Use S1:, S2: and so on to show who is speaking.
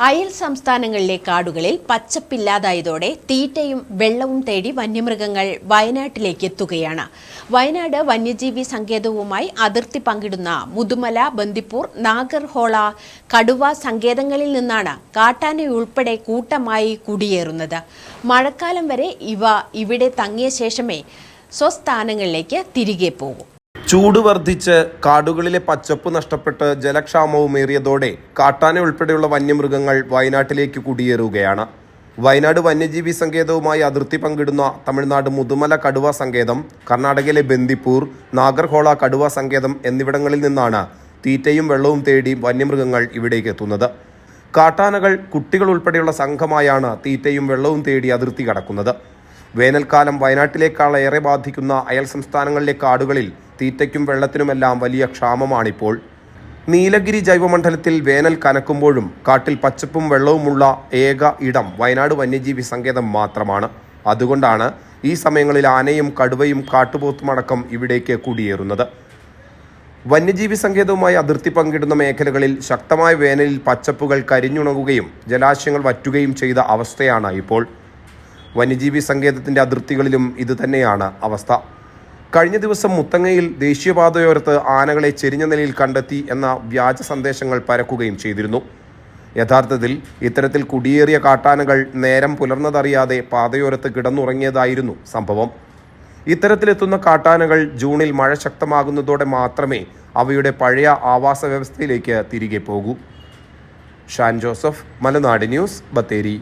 S1: അയൽ സംസ്ഥാനങ്ങളിലെ കാടുകളിൽ പച്ചപ്പില്ലാതായതോടെ തീറ്റയും വെള്ളവും തേടി വന്യമൃഗങ്ങൾ വയനാട്ടിലേക്ക് എത്തുകയാണ്. വയനാട് വന്യജീവി സങ്കേതവുമായി അതിർത്തി പങ്കിടുന്ന മുതുമല ബന്ദിപ്പൂർ നാഗർഹോള കടുവ സങ്കേതങ്ങളിൽ നിന്നാണ് കാട്ടാനയുൾപ്പെടെ കൂട്ടമായി കുടിയേറുന്നത്. മഴക്കാലം വരെ ഇവ ഇവിടെ തങ്ങിയ ശേഷമേ സ്വസ്ഥാനങ്ങളിലേക്ക് തിരികെ പോകൂ.
S2: ചൂട് വർദ്ധിച്ച് കാടുകളിലെ പച്ചപ്പ് നഷ്ടപ്പെട്ട് ജലക്ഷാമവും ഏറിയതോടെ കാട്ടാന ഉൾപ്പെടെയുള്ള വന്യമൃഗങ്ങൾ വയനാട്ടിലേക്ക് കുടിയേറുകയാണ്. വയനാട് വന്യജീവി സങ്കേതവുമായി അതിർത്തി പങ്കിടുന്ന തമിഴ്നാട് മുതുമല കടുവ സങ്കേതം കർണാടകയിലെ ബന്ദിപ്പൂർ നാഗർഹോള കടുവ സങ്കേതം എന്നിവിടങ്ങളിൽ നിന്നാണ് തീറ്റയും വെള്ളവും തേടി വന്യമൃഗങ്ങൾ ഇവിടേക്ക് എത്തുന്നത്. കാട്ടാനകൾ കുട്ടികൾ ഉൾപ്പെടെയുള്ള സംഘമായാണ് തീറ്റയും വെള്ളവും തേടി അതിർത്തി കടക്കുന്നത്. വേനൽക്കാലം വയനാട്ടിലേക്കാളേറെ ബാധിക്കുന്ന അയൽ സംസ്ഥാനങ്ങളിലെ കാടുകളിൽ തീറ്റയ്ക്കും വെള്ളത്തിനുമെല്ലാം വലിയ ക്ഷാമമാണിപ്പോൾ. നീലഗിരി ജൈവമണ്ഡലത്തിൽ വേനൽ കനക്കുമ്പോഴും കാട്ടിൽ പച്ചപ്പും വെള്ളവുമുള്ള ഏക ഇടം വയനാട് വന്യജീവി സങ്കേതം മാത്രമാണ്. അതുകൊണ്ടാണ് ഈ സമയങ്ങളിൽ ആനയും കടുവയും കാട്ടുപോത്തുമടക്കം ഇവിടേക്ക് കുടിയേറുന്നത്. വന്യജീവി സങ്കേതവുമായി അതിർത്തി പങ്കിടുന്ന മേഖലകളിൽ ശക്തമായ വേനലിൽ പച്ചപ്പുകൾ കരിഞ്ഞുണങ്ങുകയും ജലാശയങ്ങൾ വറ്റുകയും ചെയ്ത അവസ്ഥയാണ് ഇപ്പോൾ. വന്യജീവി സങ്കേതത്തിന്റെ അതിർത്തികളിലും ഇതുതന്നെയാണ് അവസ്ഥ. കഴിഞ്ഞ ദിവസം മുത്തങ്ങയിൽ ദേശീയപാതയോരത്ത് ആനകളെ ചെരിഞ്ഞ നിലയിൽ കണ്ടെത്തി എന്ന വ്യാജ സന്ദേശങ്ങൾ പരക്കുകയും ചെയ്തിരുന്നു. യഥാർത്ഥത്തിൽ ഇത്തരത്തിൽ കുടിയേറിയ കാട്ടാനകൾ നേരം പുലർന്നതറിയാതെ പാതയോരത്ത് കിടന്നുറങ്ങിയതായിരുന്നു സംഭവം. ഇത്തരത്തിലെത്തുന്ന കാട്ടാനകൾ ജൂണിൽ മഴ ശക്തമാകുന്നതോടെ മാത്രമേ അവയുടെ പഴയ ആവാസ വ്യവസ്ഥയിലേക്ക് തിരികെ പോകൂ. Shan Joseph Malanad news Bathery.